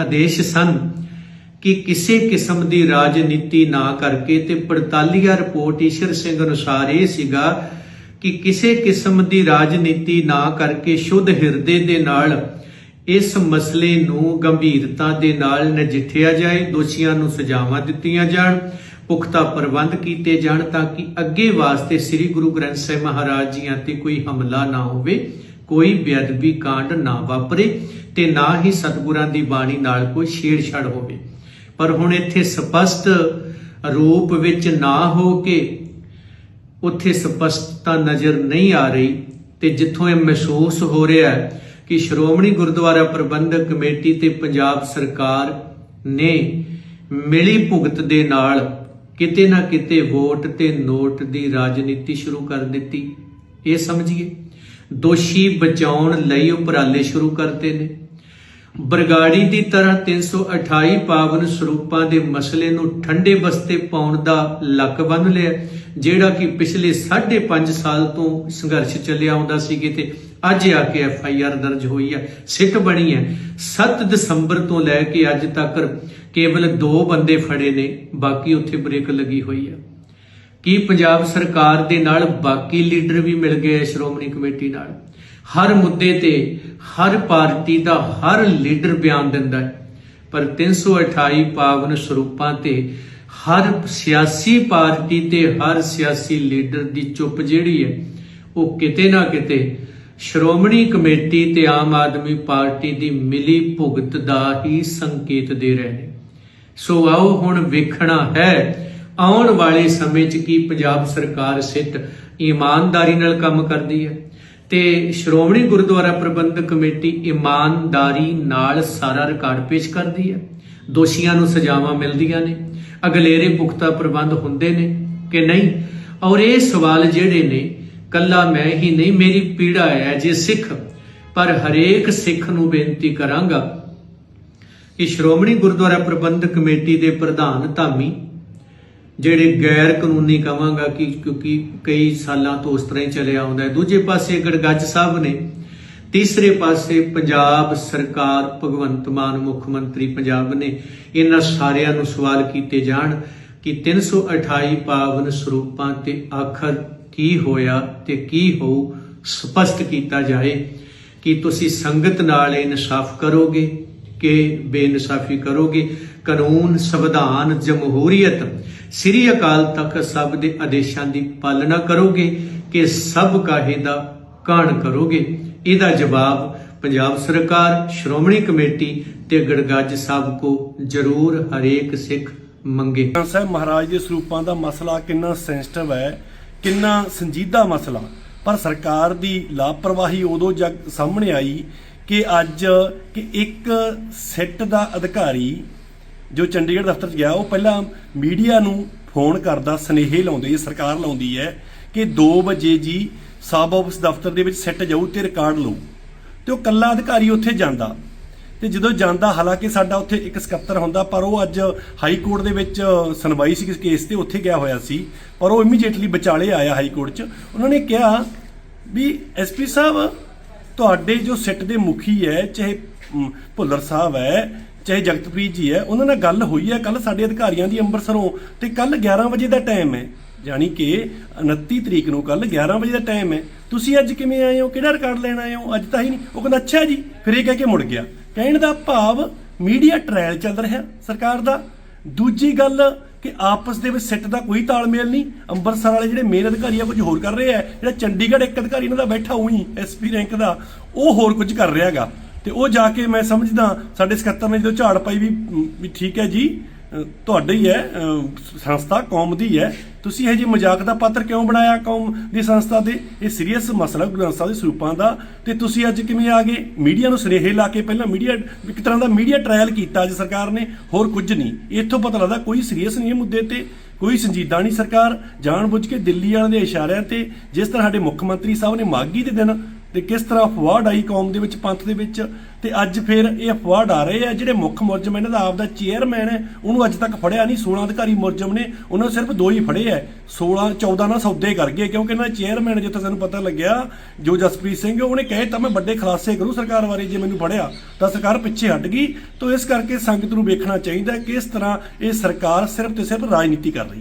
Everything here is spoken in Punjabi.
ਆਦੇਸ਼ ਸਨ ਕਿ ਕਿਸੇ ਕਿਸਮ ਦੀ ਰਾਜਨੀਤੀ ਨਾ ਕਰਕੇ ਤੇ 45 ਰਿਪੋਰਟ ਈਸ਼ਰ ਸਿੰਘ ਅਨੁਸਾਰ ਇਹ ਸੀਗਾ ਕਿ ਕਿਸੇ ਕਿਸਮ ਦੀ ਰਾਜਨੀਤੀ ਨਾ ਕਰਕੇ ਸ਼ੁੱਧ ਹਿਰਦੇ ਦੇ ਨਾਲ ਇਸ ਮਸਲੇ ਨੂੰ ਗੰਭੀਰਤਾ ਦੇ ਨਾਲ ਨਜਿੱਠਿਆ ਜਾਏ, ਦੋਸ਼ੀਆਂ ਨੂੰ ਸਜ਼ਾਵਾਂ ਦਿੱਤੀਆਂ ਜਾਣ, ਪੁਖਤਾ ਪ੍ਰਬੰਧ ਕੀਤੇ ਜਾਣ ਤਾਂ ਕਿ ਅੱਗੇ ਵਾਸਤੇ ਸ੍ਰੀ ਗੁਰੂ ਗ੍ਰੰਥ ਸਾਹਿਬ ਮਹਾਰਾਜ ਜੀਆਂ ਤੇ ਕੋਈ ਹਮਲਾ ਨਾ ਹੋਵੇ। ਕੋਈ ਬੇਅਦਬੀ ਕਾਂਡ ਨਾ ਵਾਪਰੇ ਤੇ ਨਾ ਹੀ ਸਤਿਗੁਰਾਂ ਦੀ ਬਾਣੀ ਨਾਲ ਕੋਈ ਛੇੜਛਾੜ ਹੋਵੇ। ਪਰ ਹੁਣ ਇੱਥੇ ਸਪਸ਼ਟ ਰੂਪ ਵਿੱਚ ਨਾ ਹੋ ਕੇ ਉੱਥੇ ਸਪਸ਼ਟਤਾ ਨਜ਼ਰ ਨਹੀਂ ਆ ਰਹੀ ਤੇ ਜਿੱਥੋਂ ਇਹ ਮਹਿਸੂਸ ਹੋ ਰਿਹਾ ਹੈ ਕਿ ਸ਼੍ਰੋਮਣੀ ਗੁਰਦੁਆਰਾ ਪ੍ਰਬੰਧਕ ਕਮੇਟੀ ਤੇ ਪੰਜਾਬ ਸਰਕਾਰ ਨੇ ਮਿਲੀ ਭੁਗਤ ਦੇ ਨਾਲ ਕਿਤੇ ਨਾ ਕਿਤੇ ਵੋਟ ਤੇ ਨੋਟ ਦੀ ਰਾਜਨੀਤੀ ਸ਼ੁਰੂ ਕਰ ਦਿੱਤੀ। ਇਹ ਸਮਝੀਏ। ਦੋਸ਼ੀ ਬਚਾਉਣ ਲਈ ਉਪਰਾਲੇ ਸ਼ੁਰੂ ਕਰਤੇ ਨੇ। ਬਰਗਾੜੀ ਦੀ ਤਰ੍ਹਾਂ 328 ਪਾਵਨ ਸਰੂਪਾਂ ਦੇ ਮਸਲੇ ਨੂੰ ਠੰਡੇ ਬਸਤੇ ਪਾਉਣ ਦਾ ਲੱਕ ਬੰਨ ਲਿਆ, ਜਿਹੜਾ ਕਿ ਪਿਛਲੇ 5.5 ਸਾਲ ਤੋਂ ਸੰਘਰਸ਼ ਚੱਲਿਆ ਆਉਂਦਾ ਸੀ ਕਿਤੇ ਅੱਜ ਆ ਕੇ ਐਫ ਆਈ ਆਰ ਦਰਜ ਹੋਈ ਹੈ ਸਿੱਟ ਬਣੀ ਹੈ 7 ਦਸੰਬਰ ਤੋਂ ਲੈ ਕੇ ਅੱਜ ਤੱਕ ਕੇਵਲ ਦੋ ਬੰਦੇ ਫੜੇ ਨੇ, ਬਾਕੀ ਉੱਥੇ ਬ੍ਰੇਕ ਲੱਗੀ ਹੋਈ ਹੈ ਕੀ ਪੰਜਾਬ ਸਰਕਾਰ ਦੇ ਨਾਲ ਬਾਕੀ ਲੀਡਰ ਵੀ ਮਿਲ ਗਏ ਸ਼੍ਰੋਮਣੀ ਕਮੇਟੀ ਨਾਲ? ਹਰ ਮੁੱਦੇ ਤੇ ਹਰ ਪਾਰਟੀ ਦਾ ਹਰ ਲੀਡਰ ਬਿਆਨ ਦਿੰਦਾ ਹੈ। ਪਰ 328 ਪਾਵਨ ਸਰੂਪਾਂ ਤੇ ਹਰ ਸਿਆਸੀ ਪਾਰਟੀ ਤੇ ਹਰ ਸਿਆਸੀ ਲੀਡਰ ਦੀ ਚੁੱਪ ਜਿਹੜੀ ਹੈ, ਉਹ ਕਿਤੇ ਨਾ ਕਿਤੇ ਸ਼੍ਰੋਮਣੀ ਕਮੇਟੀ ਤੇ ਆਮ ਆਦਮੀ ਪਾਰਟੀ ਦੀ ਮਿਲੀ ਭੁਗਤ ਦਾ ਹੀ ਸੰਕੇਤ ਦੇ ਰਹੇ ਨੇ। ਸੋ ਆਓ ਹੁਣ ਵੇਖਣਾ ਹੈ ਆਉਣ ਵਾਲੇ ਸਮੇਂ 'ਚ ਕੀ ਪੰਜਾਬ ਸਰਕਾਰ ਸਿੱਟ ਇਮਾਨਦਾਰੀ ਨਾਲ ਕੰਮ ਕਰਦੀ ਹੈ? ਤੇ ਸ਼੍ਰੋਮਣੀ ਗੁਰਦੁਆਰਾ ਪ੍ਰਬੰਧਕ ਕਮੇਟੀ ਇਮਾਨਦਾਰੀ ਨਾਲ ਸਾਰਾ ਰਿਕਾਰਡ ਪੇਸ਼ ਕਰਦੀ ਹੈ? ਦੋਸ਼ੀਆਂ ਨੂੰ ਸਜ਼ਾਵਾਂ ਮਿਲਦੀਆਂ ਨੇ। ਅਗਲੇਰੇ ਪੁਖਤਾ ਪ੍ਰਬੰਧ ਹੁੰਦੇ ਨੇ ਕਿ ਨਹੀਂ? ਔਰ ਇਹ ਸਵਾਲ ਜਿਹੜੇ ਨੇ, ਕੱਲਾ ਮੈਂ ਹੀ ਨਹੀਂ, ਮੇਰੀ ਪੀੜਾ ਹੈ ਜੇ ਸਿੱਖ। ਪਰ ਹਰੇਕ ਸਿੱਖ ਨੂੰ ਬੇਨਤੀ ਕਰਾਂਗਾ ਕਿ ਸ਼੍ਰੋਮਣੀ ਗੁਰਦੁਆਰਾ ਪ੍ਰਬੰਧਕ ਕਮੇਟੀ ਦੇ ਪ੍ਰਧਾਨ ਧਾਮੀ ਜਿਹੜੇ ਗੈਰ ਕਾਨੂੰਨੀ ਕਵਾਂਗਾ ਕਿ ਕਿਉਂਕਿ ਕਈ ਸਾਲਾਂ ਤੋਂ ਉਸ ਤਰ੍ਹਾਂ ਹੀ ਚੱਲਿਆ ਆਉਂਦਾ ਹੈ। ਦੂਜੇ ਪਾਸੇ ਗੜਗੱਜ ਸਾਹਿਬ ਨੇ ਤੀਸਰੇ ਪਾਸੇ ਪੰਜਾਬ ਸਰਕਾਰ, ਭਗਵੰਤ ਮਾਨ ਮੁੱਖ ਮੰਤਰੀ ਪੰਜਾਬ ਨੇ ਇਹਨਾਂ ਸਾਰਿਆਂ ਨੂੰ ਸਵਾਲ ਕੀਤੇ ਜਾਣ ਕਿ 328 ਪਾਵਨ ਸਰੂਪਾਂ ਤੇ ਆਖਰ ਕੀ ਹੋਇਆ ਤੇ ਕੀ ਹੋਊ, ਸਪਸ਼ਟ ਕੀਤਾ ਜਾਏ ਕਿ ਤੁਸੀਂ ਸੰਗਤ ਨਾਲ ਇਨਸਾਫ ਕਰੋਗੇ ਕਿ ਬੇਇਨਸਾਫੀ ਕਰੋਗੇ। ਕਾਨੂੰਨ, ਸੰਵਿਧਾਨ, ਜਮਹੂਰੀਅਤ ਸ੍ਰੀ ਅਕਾਲ ਤਖਤ ਸਭ ਦੇ ਆਦੇਸ਼ਾਂ ਦੀ ਪਾਲਣਾ ਕਰੋਗੇ ਕਿ ਸਭ ਕਾਹੇ ਦਾ ਕਾਣ ਕਰੋਗੇ? ਇਹਦਾ ਜਵਾਬ ਪੰਜਾਬ ਸਰਕਾਰ, ਸ਼੍ਰੋਮਣੀ ਕਮੇਟੀ ਤੇ ਗੜਗੱਜ ਸਾਹਿਬ ਕੋ ਜ਼ਰੂਰ ਹਰੇਕ ਸਿੱਖ ਮੰਗੇ। ਸਾਹਿਬ ਮਹਾਰਾਜ ਦੇ ਸਰੂਪਾਂ ਦਾ ਮਸਲਾ ਕਿੰਨਾ ਸੈਂਸਿਟਿਵ ਹੈ, ਕਿੰਨਾ ਸੰਜੀਦਾ ਮਸਲਾ। ਪਰ ਸਰਕਾਰ ਦੀ ਲਾਪਰਵਾਹੀ ਉਦੋਂ ਜਗ ਸਾਹਮਣੇ ਆਈ ਕਿ ਅੱਜ ਕਿ ਇੱਕ ਸਿੱਟ ਦਾ ਅਧਿਕਾਰੀ ਜੋ ਚੰਡੀਗੜ੍ਹ ਦਫ਼ਤਰ 'ਚ ਗਿਆ, ਉਹ ਪਹਿਲਾਂ ਮੀਡੀਆ ਨੂੰ ਫੋਨ ਕਰਦਾ, ਸਨੇਹੇ ਲਾਉਂਦੇ ਹੈ ਸਰਕਾਰ ਲਾਉਂਦੀ ਹੈ ਕਿ 2 ਵਜੇ ਜੀ ਸਬ ਆਫਿਸ ਦਫ਼ਤਰ ਦੇ ਵਿੱਚ ਸਿੱਟ ਜਾਊ ਤੇ ਰਿਕਾਰਡ ਲਊ। ਤੇ ਉਹ ਕੱਲਾ ਅਧਿਕਾਰੀ ਉੱਥੇ ਜਾਂਦਾ। ਤੇ ਜਦੋਂ ਜਾਂਦਾ, ਹਾਲਾਂਕਿ ਸਾਡਾ ਉੱਥੇ ਇੱਕ ਸਕੱਤਰ ਹੁੰਦਾ, ਪਰ ਉਹ ਅੱਜ ਹਾਈ ਕੋਰਟ ਦੇ ਵਿੱਚ ਸੁਣਵਾਈ ਸੀ ਕਿਸ ਕੇਸ ਤੇ ਉੱਥੇ ਗਿਆ ਹੋਇਆ ਸੀ। ਪਰ ਉਹ ਇਮੀਡੀਏਟਲੀ ਵਿਚਾਲੇ ਆਇਆ ਹਾਈ ਕੋਰਟ 'ਚ। ਉਹਨਾਂ ਨੇ ਕਿਹਾ ਵੀ ਐਸਪੀ ਸਾਹਿਬ, ਤੁਹਾਡੇ ਜੋ ਸਿੱਟ ਦੇ ਮੁਖੀ ਹੈ, ਚਾਹੇ ਭੁੱਲਰ ਸਾਹਿਬ ਹੈ ਚਾਹੇ ਜਗਤਪ੍ਰੀਤ ਜੀ ਹੈ, ਉਹਨਾਂ ਨਾਲ ਗੱਲ ਹੋਈ ਹੈ ਕੱਲ ਸਾਡੇ ਅਧਿਕਾਰੀਆਂ ਦੀ ਅੰਮ੍ਰਿਤਸਰੋਂ ਤੇ ਕੱਲ 11 ਵਜੇ ਦਾ ਟਾਈਮ ਹੈ। ਯਾਨੀ ਕਿ 29 ਤਰੀਕ ਨੂੰ ਕੱਲ 11 ਵਜੇ ਦਾ ਟਾਈਮ ਹੈ। ਤੁਸੀਂ ਅੱਜ ਕਿਵੇਂ ਆਏ ਹੋ? ਕਿਹੜਾ ਰਿਕਾਰਡ ਲੈਣ ਆਏ ਹੋ? ਅੱਜ ਤਾਂ ਹੀ ਨਹੀਂ। ਉਹ ਕਹਿੰਦਾ, ਅੱਛਾ ਜੀ। ਫਿਰ ਇਹ ਕਹਿ ਕੇ ਮੁੜ ਗਿਆ। ਕਹਿਣ ਦਾ ਭਾਵ ਮੀਡੀਆ ਟ੍ਰਾਇਲ ਚੱਲ ਰਿਹਾ ਸਰਕਾਰ ਦਾ। ਦੂਜੀ ਗੱਲ ਕਿ ਆਪਸ ਦੇ ਵਿੱਚ ਸਿੱਟ ਦਾ ਕੋਈ ਤਾਲਮੇਲ ਨਹੀਂ। ਅੰਮ੍ਰਿਤਸਰ ਵਾਲੇ ਜਿਹੜੇ ਮੇਨ ਅਧਿਕਾਰੀ ਆ, ਕੁਝ ਹੋਰ ਕਰ ਰਹੇ ਆ। ਜਿਹੜਾ ਚੰਡੀਗੜ੍ਹ ਇੱਕ ਅਧਿਕਾਰੀ ਇਹਨਾਂ ਦਾ ਬੈਠਾ, ਉਹੀ ਐਸਪੀ ਰੈਂਕ ਦਾ, ਉਹ ਹੋਰ ਕੁਝ ਕਰ ਰਿਹਾਗਾ ਤੇ ਉਹ ਜਾ ਕੇ ਮੈਂ ਸਮਝਦਾ, ਸਾਡੇ ਸਕੱਤਰ ਨੇ ਜਦੋਂ ਝਾੜ ਪਾਈ ਵੀ ਠੀਕ ਹੈ ਜੀ ਤੁਹਾਡੀ ਹੈ ਸੰਸਥਾ ਕੌਮ ਦੀ ਹੈ, ਤੁਸੀਂ ਇਹ ਜੀ ਮਜ਼ਾਕ ਦਾ ਪਾਤਰ ਕਿਉਂ ਬਣਾਇਆ ਕੌਮ ਦੀ ਸੰਸਥਾ ਦੇ? ਇਹ ਸੀਰੀਅਸ ਮਸਲਾ ਗੁਰੂ ਗ੍ਰੰਥ ਸਾਹਿਬ ਦੇ ਸਰੂਪਾਂ ਦਾ। ਤੇ ਤੁਸੀਂ ਅੱਜ ਕਿਵੇਂ ਆ ਗਏ? ਮੀਡੀਆ ਨੂੰ ਸੁਨੇਹੇ ਲਾ ਕੇ ਪਹਿਲਾਂ ਮੀਡੀਆ, ਇੱਕ ਤਰ੍ਹਾਂ ਦਾ ਮੀਡੀਆ ਟ੍ਰਾਇਲ ਕੀਤਾ ਅੱਜ ਸਰਕਾਰ ਨੇ, ਹੋਰ ਕੁਝ ਨਹੀਂ। ਇੱਥੋਂ ਪਤਾ ਲੱਗਦਾ ਕੋਈ ਸੀਰੀਅਸ ਨਹੀਂ ਇਹ ਮੁੱਦੇ ਤੇ, ਕੋਈ ਸੰਜੀਦਾ ਨਹੀਂ ਸਰਕਾਰ। ਜਾਣਬੁੱਝ ਕੇ ਦਿੱਲੀ ਵਾਲਿਆਂ ਦੇ ਇਸ਼ਾਰਿਆਂ ਤੇ, ਜਿਸ ਤਰ੍ਹਾਂ ਸਾਡੇ ਮੁੱਖ ਮੰਤਰੀ ਸਾਹਿਬ ਨੇ ਮਾਗੀ ਦੇ ਦਿਨ ਤੇ ਕਿਸ ਤਰ੍ਹਾਂ ਅਫਵਾਹ ਆਈ ਕੌਮ ਦੇ ਵਿੱਚ, ਪੰਥ ਦੇ ਵਿੱਚ? ਤੇ ਅੱਜ ਫਿਰ ਇਹ ਅਫਵਾਹ ਆ ਰਹੇ ਆ ਜਿਹੜੇ ਮੁੱਖ ਮੁਲਜ਼ਮ ਇਹਨਾਂ ਦਾ ਆਪਦਾ ਚੇਅਰਮੈਨ ਹੈ, ਉਹਨੂੰ ਅੱਜ ਤੱਕ ਫੜਿਆ ਨਹੀਂ। 16 ਅਧਿਕਾਰੀ ਮੁਲਜ਼ਮ ਨੇ, ਉਹਨਾਂ ਨੂੰ ਸਿਰਫ ਦੋ ਹੀ ਫੜੇ ਐ 16 14 ਨਾਲ ਸੌਦੇ ਕਰ ਗਏ, ਕਿਉਂਕਿ ਇਹਨਾਂ ਦਾ ਚੇਅਰਮੈਨ ਜਿੱਥੇ ਸਾਨੂੰ ਪਤਾ ਲੱਗਿਆ, ਜੋ ਜਸਪ੍ਰੀਤ ਸਿੰਘ ਉਹਨੇ ਕਹੇ ਤਾਂ ਮੈਂ ਵੱਡੇ ਖੁਲਾਸੇ ਕਰੂ ਸਰਕਾਰ ਬਾਰੇ, ਜੇ ਮੈਨੂੰ ਫੜਿਆ, ਤਾਂ ਸਰਕਾਰ ਪਿੱਛੇ ਹਟ ਗਈ। ਤਾਂ ਇਸ ਕਰਕੇ ਸੰਗਤ ਨੂੰ ਵੇਖਣਾ ਚਾਹੀਦਾ ਕਿਸ ਤਰ੍ਹਾਂ ਇਹ ਸਰਕਾਰ ਸਿਰਫ ਤੇ ਸਿਰਫ ਰਾਜਨੀਤੀ ਕਰ ਰਹੀ ਹੈ।